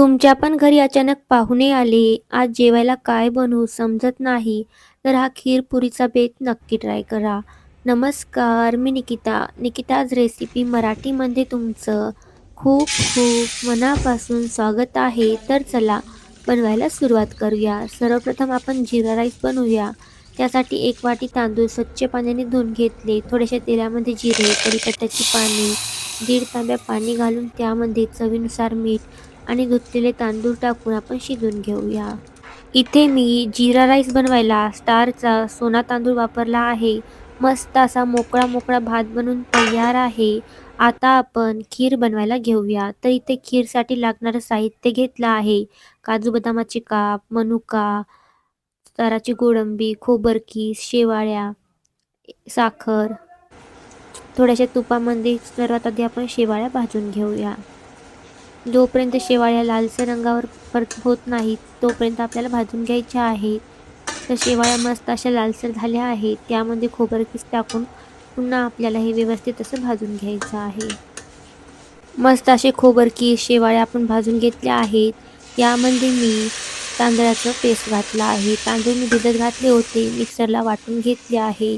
तुमच्या पण घरी अचानक पाहुणे आले, आज जेवायला काय बनवू समजत नाही, तर हा खीर पुरीचा बेत नक्की ट्राय करा. नमस्कार, मी निकिता. निकिताज रेसिपी मराठीमध्ये तुमचं खूप खूप मनापासून स्वागत आहे. तर चला बनवायला सुरुवात करूया. सर्वप्रथम आपण जिरा राईस बनवूया. त्यासाठी एक वाटी तांदूळ स्वच्छ पाण्याने धुवून घेतले. थोड्याशा तेलामध्ये जिरे, कढीपत्त्याची पाने, दीड तांब्या पाणी घालून त्यामध्ये चवीनुसार मीठ आणि धुतलेले तांदूळ टाकून आपण शिजून घेऊया. इथे मी जिरा राईस बनवायला स्टारचा सोना तांदूळ वापरला आहे. मस्त असा मोकळा मोकळा भात बनवून तयार आहे. आता आपण खीर बनवायला घेऊया. तर इथे खीरसाठी लागणारं साहित्य घेतलं आहे. काजू बदामाचे काप, मनुका, ताराची गोडंबी, खोबरकीस, शेवाळ्या, साखर. थोड्याशा तुपामध्ये सर्वात आधी आपण शेवाळ्या भाजून घेऊया. जोपर्यंत शेवाळ्या लालसर रंगावर परत होत नाहीत तोपर्यंत आपल्याला भाजून घ्यायच्या आहे तर शेवाळ्या मस्त अशा लालसर झाल्या आहेत. त्यामध्ये खोबरकीस टाकून पुन्हा आपल्याला हे व्यवस्थित असं भाजून घ्यायचं आहे. मस्त असे खोबरकीस, शेवाळ्या आपण भाजून घेतल्या आहेत. यामध्ये मी तांदळाचं पेस्ट घातलं आहे. तांदूळ मी भिजत घातले होते. मिक्सरला वाटून घेतले आहे.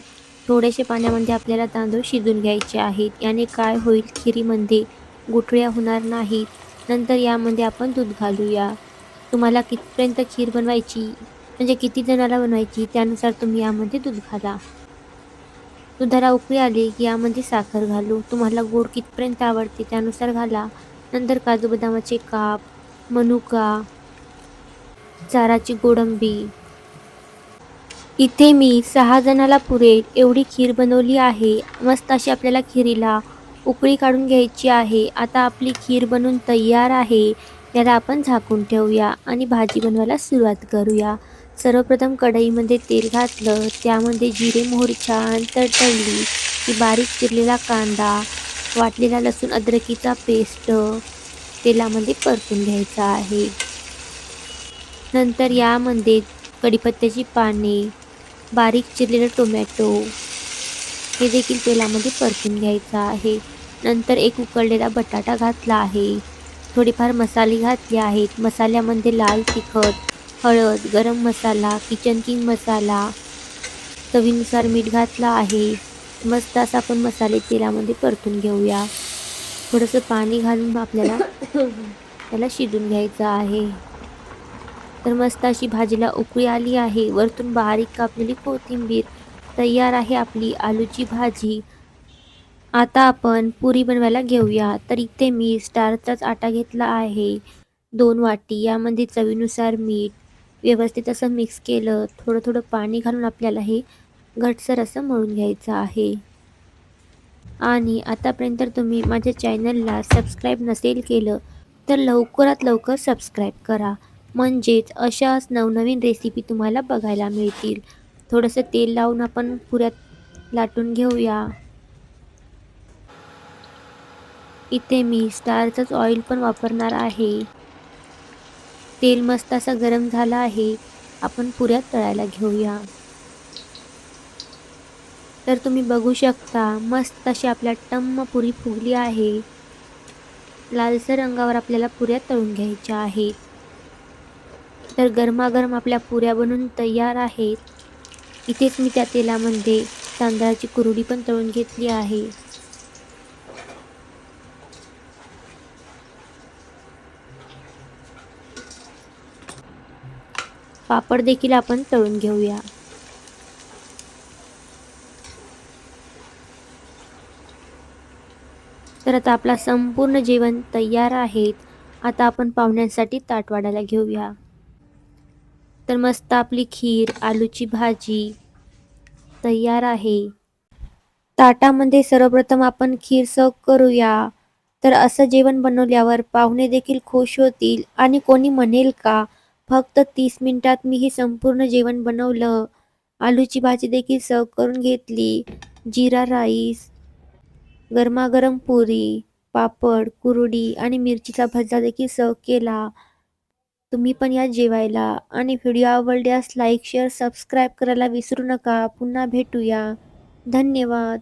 थोडेसे पाण्यामध्ये आपल्याला तांदूळ शिजून घ्यायचे आहेत. याने काय होईल खिरीमध्ये गुठळ्या होणार नाहीत. नंतर यामध्ये आपण दूध घालूया. तुम्हाला कितपर्यंत खीर बनवायची म्हणजे किती जणाला बनवायची त्यानुसार तुम्ही यामध्ये दूध घाला. दुधाला उकळी आली की यामध्ये साखर घालू. तुम्हाला गोड कितपर्यंत आवडते त्यानुसार घाला. नंतर काजू बदामाचे काप, मनुका, चाराची गोडंबी. इथे मी सहा जणाला पुरेल एवढी खीर बनवली आहे. मस्त अशी आपल्याला खिरीला उकळी काढून घ्यायची आहे. आता आपली खीर बनवून तयार आहे. याला आपण झाकून ठेवूया आणि भाजी बनवायला सुरुवात करूया. सर्वप्रथम कढईमध्ये तेल घातलं. त्यामध्ये जिरे मोहरी छान तडतडली की बारीक चिरलेला कांदा, वाटलेला लसूण अद्रकीचा पेस्ट तेलामध्ये परतून घ्यायचा आहे. नंतर यामध्ये कढीपत्त्याची पाने, बारीक चिरलेलं टोमॅटो हे देखील तेलामध्ये परतून घ्यायचं आहे. नंतर एक उकळलेला बटाटा घातला आहे. थोडेफार मसाले घातले आहेत. मसाल्यामध्ये लाल तिखट, हळद, गरम मसाला, किचन किंग मसाला, चवीनुसार मीठ घातलं आहे. मस्त असं आपण मसाले तेलामध्ये परतून घेऊया. थोडंसं पाणी घालून आपल्याला त्याला शिजून घ्यायचं आहे. तर मस्त अशी भाजीला उकळी आली आहे. वरतून बारीक कापलेली कोथिंबीर. तयार आहे आपली आलूची भाजी. आता आपण पुरी बनवायला घेऊया. तर इथे मी स्टारचाच आटा घेतला आहे. दोन वाटी. यामध्ये चवीनुसार मीठ. व्यवस्थित असं मिक्स केलं. थोडं थोडं पाणी घालून आपल्याला हे घटसर असं मळून घ्यायचं आहे. आणि आतापर्यंत तुम्ही माझ्या चॅनलला सबस्क्राईब नसेल केलं तर लवकरात लवकर सबस्क्राईब करा. म्हणजेच अशाच नवनवीन रेसिपी तुम्हाला बघायला मिळतील. थोडंसं तेल लावून आपण पुऱ्यात लाटून घेऊया. इथे मी स्टारचंच ऑइल पण वापरणार आहे. तेल मस्त असं गरम झालं आहे. आपण पुऱ्या तळायला घेऊया. तर तुम्ही बघू शकता मस्त अशी आपल्या टम्म पुरी फुगली आहे. लालसर रंगावर आपल्याला पुऱ्या तळून घ्यायच्या आहेत. तर गरमागरम आपल्या पुऱ्या बनवून तयार आहेत. इथेच मी त्या तेलामध्ये तांदळाची कुरडी पण तळून घेतली आहे. पापड देखील आपण तळून घेऊया. तर आता आपला संपूर्ण जेवण तयार आहेत. आता आपण पाहुण्यांसाठी ताट वाढायला घेऊया. तर मस्त आपली खीर, आलूची भाजी तयार आहे. ताटामध्ये सर्वप्रथम आपण खीर सर्व करूया. तर असं जेवण बनवल्यावर पाहुणे देखील खुश होतील आणि कोणी म्हणेल का फक्त तीस मिनिटात मी हे संपूर्ण जेवण बनवलं. आलूची भाजी देखील सर्व करून घेतली. जिरा राईस, गरमागरम पुरी, पापड, कुरडी आणि मिरचीचा भज्जा देखील सर्व केला. तुम्ही पण या जेवायला आणि व्हिडिओ आवडल्यास लाईक, शेअर, सबस्क्राईब करायला विसरू नका. पुन्हा भेटूया. धन्यवाद.